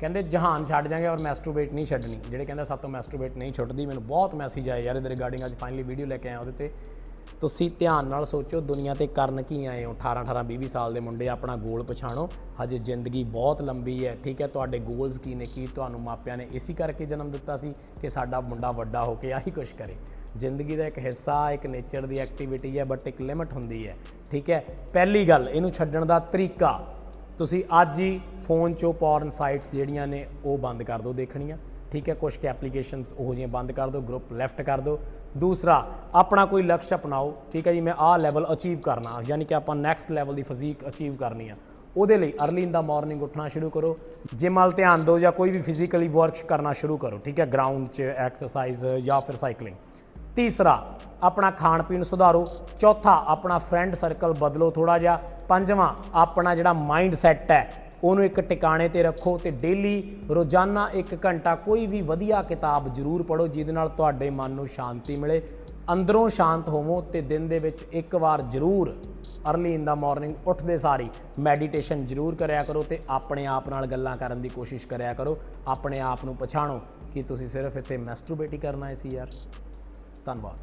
ਕਹਿੰਦੇ ਜਹਾਨ ਛੱਡ ਜਾਾਂਗੇ ਔਰ ਮੈਸਟਰੂਬੇਟ ਨਹੀਂ ਛੱਡਣੀ। ਜਿਹੜੇ ਕਹਿੰਦਾ ਸਭ ਤੋਂ ਮੈਸਟਰੂਬੇਟ ਨਹੀਂ ਛੁੱਟਦੀ, ਮੈਨੂੰ ਬਹੁਤ ਮੈਸੇਜ ਆਏ ਯਾਰ ਇਹਦੇ ਰਿਗਾਰਡਿੰਗ ਅੱਜ ਫਾਈਨਲੀ ਵੀਡੀਓ ਲੈ ਕੇ ਆਇਆ ਉਹਦੇ ਤੇ। ਤੁਸੀਂ ਧਿਆਨ ਨਾਲ ਸੋਚੋ ਦੁਨੀਆ ਤੇ ਕਰਨ ਕੀ ਆਏ ਹੋ। 18 18 20 20 ਸਾਲ ਦੇ ਮੁੰਡੇ ਆਪਣਾ ਗੋਲ ਪਛਾਣੋ। ਹਜੇ ਜ਼ਿੰਦਗੀ ਬਹੁਤ ਲੰਬੀ ਹੈ, ਠੀਕ ਹੈ? ਤੁਹਾਡੇ ਗੋਲਸ ਕੀ ਨੇ, ਕੀ ਤੁਹਾਨੂੰ ਮਾਪਿਆਂ ਨੇ ਇਸੇ ਕਰਕੇ ਜਨਮ ਦਿੱਤਾ ਸੀ ਕਿ ਸਾਡਾ ਮੁੰਡਾ ਵੱਡਾ ਹੋ ਕੇ ਆਹੀ ਕੁਝ ਕਰੇ। ਜ਼ਿੰਦਗੀ ਦਾ ਇੱਕ ਹਿੱਸਾ, ਇੱਕ ਨੇਚਰ ਦੀ ਐਕਟੀਵਿਟੀ ਹੈ ਬਟ ਇੱਕ ਲਿਮਟ ਹੁੰਦੀ ਹੈ, ਠੀਕ ਹੈ? ਪਹਿਲੀ ਗੱਲ, ਇਹਨੂੰ ਛੱਡਣ ਦਾ ਤਰੀਕਾ ਤੁਸੀਂ ਅੱਜ ਹੀ ਫੋਨ 'ਚੋਂ ਪੌਰਨ ਸਾਈਟਸ ਜਿਹੜੀਆਂ ਨੇ ਉਹ ਬੰਦ ਕਰ ਦਿਓ ਦੇਖਣੀਆਂ। ਠੀਕ ਹੈ ਕੁਝ ਕੁ ਐਪਲੀਕੇਸ਼ਨਸ ਉਹੋ ਜਿਹੀਆਂ ਬੰਦ ਕਰ ਦਿਓ ਗਰੁੱਪ ਲੈਫਟ ਕਰ ਦਿਓ। ਦੂਸਰਾ, ਆਪਣਾ ਕੋਈ ਲਕਸ਼ ਅਪਣਾਓ। ਠੀਕ ਹੈ ਜੀ, ਮੈਂ ਆਹ ਲੈਵਲ ਅਚੀਵ ਕਰਨਾ, ਯਾਨੀ ਕਿ ਆਪਾਂ ਨੈਕਸਟ ਲੈਵਲ ਦੀ ਫਿਜ਼ੀਕ ਅਚੀਵ ਕਰਨੀ ਆ। ਉਹਦੇ ਲਈ ਅਰਲੀ ਇਨ ਦਾ ਮਾਰਨਿੰਗ ਉੱਠਣਾ ਸ਼ੁਰੂ ਕਰੋ। ਜਿਮ ਵੱਲ ਧਿਆਨ ਦਿਓ ਜਾਂ ਕੋਈ ਵੀ ਫਿਜ਼ੀਕਲੀ ਵਰਕ ਕਰਨਾ ਸ਼ੁਰੂ ਕਰੋ, ਠੀਕ ਹੈ ਗਰਾਊਂਡ 'ਚ ਐਕਸਰਸਾਈਜ਼ ਜਾਂ ਫਿਰ ਸਾਈਕਲਿੰਗ ਤੀਸਰਾ, ਆਪਣਾ ਖਾਣ ਪੀਣ ਸੁਧਾਰੋ। ਚੌਥਾ, ਆਪਣਾ ਫਰੈਂਡ ਸਰਕਲ ਬਦਲੋ ਥੋੜਾ ਜਿਹਾ। ਪੰਜਵਾਂ, ਆਪਣਾ ਜਿਹੜਾ ਮਾਈਂਡ ਸੈਟ ਹੈ, ਉਹਨੂੰ ਇੱਕ ਟਿਕਾਣੇ ਤੇ ਰੱਖੋ ਤੇ ਡੇਲੀ ਰੋਜ਼ਾਨਾ 1 ਘੰਟਾ ਕੋਈ ਵੀ ਵਧੀਆ ਕਿਤਾਬ ਜ਼ਰੂਰ ਪੜੋ ਜਿਹਦੇ ਨਾਲ ਤੁਹਾਡੇ ਮਨ ਨੂੰ ਸ਼ਾਂਤੀ ਮਿਲੇ, ਅੰਦਰੋਂ ਸ਼ਾਂਤ ਹੋਵੋ ਤੇ ਦਿਨ ਦੇ ਵਿੱਚ ਇੱਕ ਵਾਰ ਜ਼ਰੂਰ ਅਰਲੀ ਇਨ ਦਾ ਮਾਰਨਿੰਗ ਉੱਠਦੇ ਸਾਰੀ ਮੈਡੀਟੇਸ਼ਨ ਜ਼ਰੂਰ ਕਰਿਆ ਕਰੋ ਤੇ ਆਪਣੇ ਆਪ ਨਾਲ ਗੱਲਾਂ ਕਰਨ ਦੀ ਕੋਸ਼ਿਸ਼ ਕਰਿਆ ਕਰੋ, ਆਪਣੇ ਆਪ ਨੂੰ ਪਛਾਣੋ ਕਿ ਤੁਸੀਂ ਸਿਰਫ ਇੱਥੇ ਮੈਸਟਰੂਬੇਟ ਹੀ ਕਰਨਾ ਹੈ ਸੀ ਯਾਰ। ਧੰਨਵਾਦ।